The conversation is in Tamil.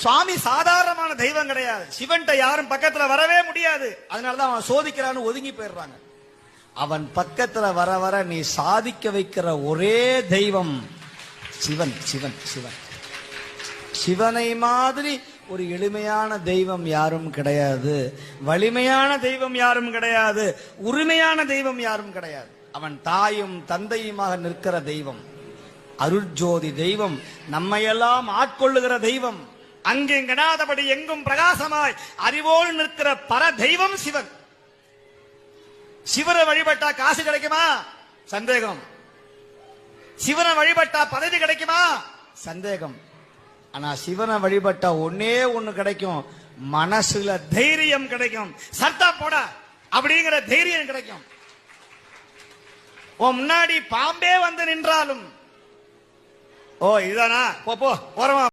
சுவாமி சாதாரணமான தெய்வம் கிடையாது. சிவன்கிட்ட யாரும் பக்கத்துல வரவே முடியாது. அதனாலதான் அவன் சோதிக்கிறான்னு ஒதுங்கி போயிடுறாங்க. அவன் பக்கத்துல வர வர நீ சாதிக்க வைக்கிற ஒரே தெய்வம் சிவன் சிவன் சிவன். சிவனை மாதிரி ஒரு எளிமையான தெய்வம் யாரும் கிடையாது. வலிமையான தெய்வம் யாரும் கிடையாது. உரிமையான தெய்வம் யாரும் கிடையாது. அவன் தாயும் தந்தையுமாக நிற்கிற தெய்வம். அருட்ஜோதி தெய்வம். நம்மையெல்லாம் ஆட்கொள்ளுகிற தெய்வம். அங்கே கெடாதபடி எங்கும் பிரகாசமாய் அறிவோடு நிற்கிற பர தெய்வம் சிவன். சிவனை வழிபட்டா காசு கிடைக்குமா? சந்தேகம். சிவனை வழிபட்டா பதவி கிடைக்குமா? சந்தேகம். ஆனா சிவனை வழிபட்டா ஒன்னே ஒண்ணு கிடைக்கும். மனசுல தைரியம் கிடைக்கும். சர்தா போட. அப்படிங்கிற தைரியம் கிடைக்கும். உன் முன்னாடி பாம்பே வந்து நின்றாலும். ஓ இதானா? போ போ ஓரமா